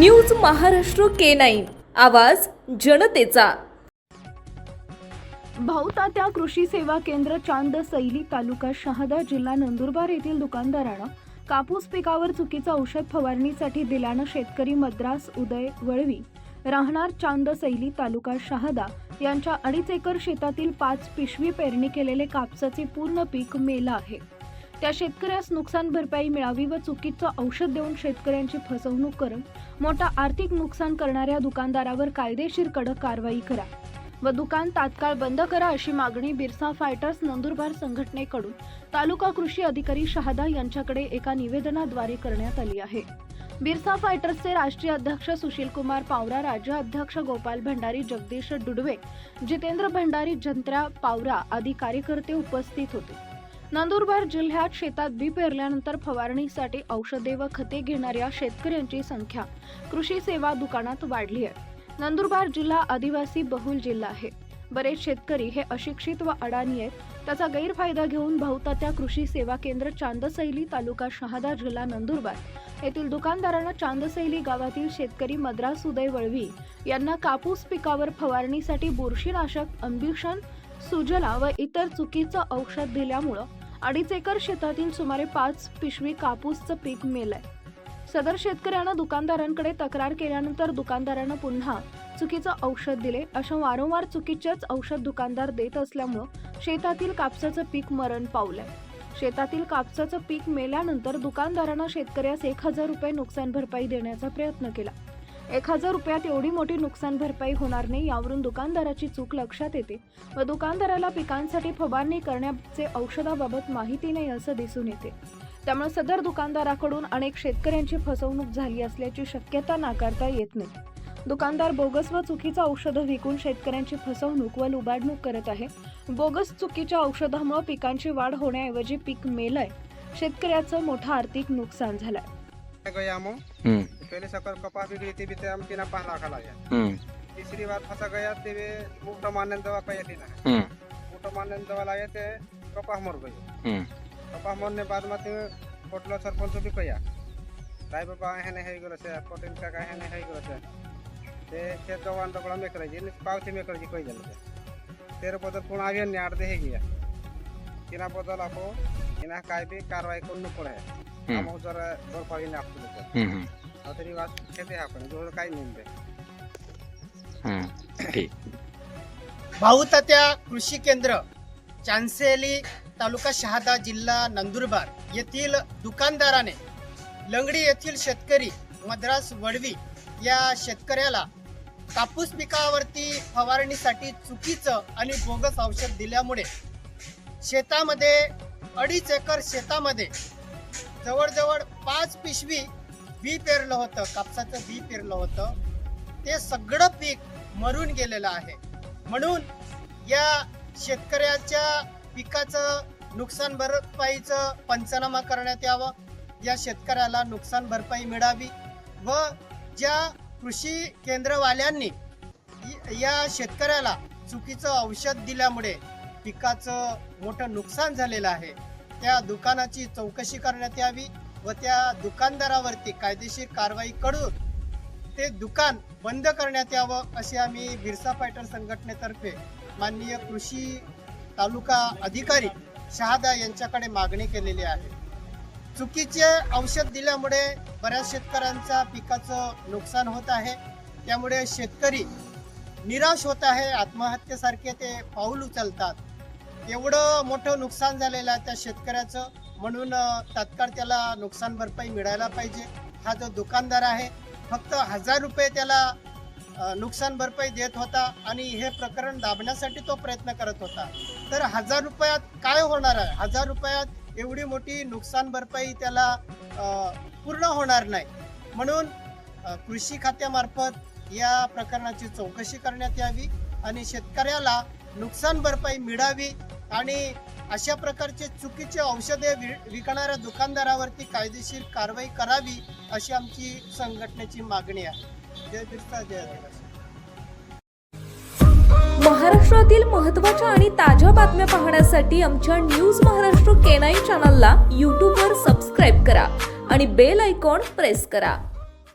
News Maharashtra K nine. आवाज जनतेचा. भाऊतात्या कृषी सेवा केंद्र चांद सैली तालुका शहादा जिल्हा नंदुरबार येथील दुकानदारानं कापूस पिकावर चुकीचं औषध फवारणीसाठी दिल्यानं शेतकरी मद्रास उदय वळवी राहणार चांद सैली तालुका शहादा यांच्या अडीच एकर शेतातील पाच पिशवी पेरणी केलेले कापसाचे पूर्ण पीक मेलं आहे. त्या शेतकऱ्यास नुकसान भरपाई मिळावी व चुकीचं औषध देऊन शेतकऱ्यांची फसवणूक करून मोठा आर्थिक नुकसान करणाऱ्या दुकानदारावर कायदेशीर कडक कारवाई करा व दुकान तात्काळ बंद करा अशी मागणी बिरसा फायटर्स नंदुरबार संघटनेकडून तालुका कृषी अधिकारी शहादा यांच्याकडे एका निवेदनाद्वारे करण्यात आली आहे. बिरसा फायटर्सचे राष्ट्रीय अध्यक्ष सुशील कुमार पावरा राज्य अध्यक्ष गोपाल भंडारी जगदीश डुडवे जितेंद्र भंडारी जंत्र्या पावरा आदी कार्यकर्ते उपस्थित होते. नंदुरबार जिल्ह्यात शेतात बी पेरल्यानंतर फवारणीसाठी औषधे व खते घेणाऱ्या शेतकऱ्यांची संख्या कृषी सेवा दुकानात वाढली आहे. नंदुरबार जिल्हा आदिवासी बहुल जिल्हा आहे. बरेच शेतकरी हे अशिक्षित व अडाणी आहेत. त्याचा गैरफायदा घेऊन भाऊतात्या कृषी सेवा केंद्र चांदसैली तालुका शहादा जिल्हा नंदुरबार येथील दुकानदारांना चांदसैली गावातील शेतकरी मद्रास उदय वळवी यांना कापूस पिकावर फवारणीसाठी बुरशीनाशक अंबिक्षण सुजला व इतर चुकीचं औषध दिल्यामुळं अडीच एकर शेतातील सुमारे पाच पिशवी कापूसचं पीक मेलंय. सदर शेतकऱ्यानं दुकानदारांकडे तक्रार केल्यानंतर दुकानदारानं पुन्हा चुकीचं औषध दिले. अशा वारंवार चुकीचेच औषध दुकानदार देत असल्यामुळं शेतातील कापसाचं पीक मरण पावलंय. शेतातील कापसाचं पीक मेल्यानंतर दुकानदारानं शेतकऱ्यास एक हजार रुपये नुकसान भरपाई देण्याचा प्रयत्न केला. एक हजार रुपयात एवढी मोठी नुकसान भरपाई होणार नाही यावरून दुकानदाराची चूक लक्षात येते. व दुकानदाराला पिकांसाठी फवारणी करण्याचे औषधाबाबत माहिती नाही असं दिसून येते. त्यामुळे सदर दुकानदाराकडून अनेक शेतकऱ्यांची फसवणूक झाली असल्याची शक्यता नाकारता येत नाही. दुकानदार बोगस व चुकीचं औषधं विकून शेतकऱ्यांची फसवणूक व लुबाडणूक करत आहे. बोगस चुकीच्या औषधामुळे पिकांची वाढ होण्याऐवजी पीक मेलय. शेतकऱ्याचं मोठं आर्थिक नुकसान झालंय. पहले सकर कपास बिगड़ी थी बीते हम तीन पाँच लाख लाया तीसरी बार फंसा गया ते वे बूट मारने दवा पाई थी ना बूट मारने दवा लाए थे कपास मर गई कपास मरने बाद में ते पोटलो सरपंच भी कया. राय बाबा हेने है गलो से पटेल का का हेने है गलो से ते ते दवान दबड़ा में करे जी पावती में करे जी कोई जल से तेरे बदल पुण आगे ने आड़ दे है गया किना बदल आपो इना काय भी कार्रवाई करनी पड़े हम जरा दर पाई तरी वाचू आपण जवळ काही नाही कृषी केंद्र चांसेली तालुका शहादा जिल्हा नंदुरबार येथील दुकानदाराने लंगडी येथील शेतकरी मद्रास वडवी या शेतकऱ्याला कापूस पिकावरती फवारणीसाठी चुकीचं आणि बोगस औषध दिल्यामुळे शेतामध्ये अडीच एकर शेतामध्ये जवळजवळ पाच पिशवी बी पेरलं होतं कापसाचं बी पेरलं होतं. ते सगळं पीक मरून गेलेलं आहे. म्हणून या शेतकऱ्याच्या पिकाचं नुकसान भरपाईचं पंचनामा करण्यात यावं. या शेतकऱ्याला नुकसान भरपाई मिळावी व ज्या कृषी केंद्रवाल्यांनी या शेतकऱ्याला चुकीचं औषध दिल्यामुळे पिकाचं मोठं नुकसान झालेलं आहे त्या दुकानाची चौकशी करण्यात यावी. व त्या दुकानदारावरती कायदेशीर कारवाई करून ते दुकान बंद करण्यात यावं अशी आम्ही बिरसा फायटर संघटनेतर्फे माननीय कृषी तालुका अधिकारी शहादा यांच्याकडे मागणी केलेली आहे. चुकीचे औषध दिल्यामुळे बऱ्याच शेतकऱ्यांचा पिकाचं नुकसान होत आहे. त्यामुळे शेतकरी निराश होत आहे. आत्महत्येसारखे ते पाऊल उचलतात. एवढं मोठं नुकसान झालेलं आहे त्या शेतकऱ्याचं. म्हणून तात्काळ त्याला नुकसान भरपाई मिळायला पाहिजे. हा जो दुकानदार आहे फक्त हजार रुपये त्याला नुकसान भरपाई देत होता आणि हे प्रकरण दाबण्यासाठी तो प्रयत्न करत होता. तर हजार रुपयात काय होणार आहे? हजार रुपयात एवढी मोठी नुकसान भरपाई त्याला पूर्ण होणार नाही. म्हणून कृषी खात्यामार्फत या प्रकरणाची चौकशी करण्यात यावी आणि शेतकऱ्याला नुकसान भरपाई मिळावी आणि अशा प्रकारचे चुकीचे औषधे वि- विकणाऱ्या दुकानदारावरती कायदेशीर कारवाई करावी अशी आमची संघटनेची मागणी आहे. जय बिरसा जय महाराष्ट्रातील महत्त्वाच्या आणि ताज्या बातम्या पाहण्यासाठी आमच्या न्यूज महाराष्ट्र केनाई चॅनलला यूट्यूबवर सबस्क्राईब करा आणि बेल आयकॉन प्रेस करा.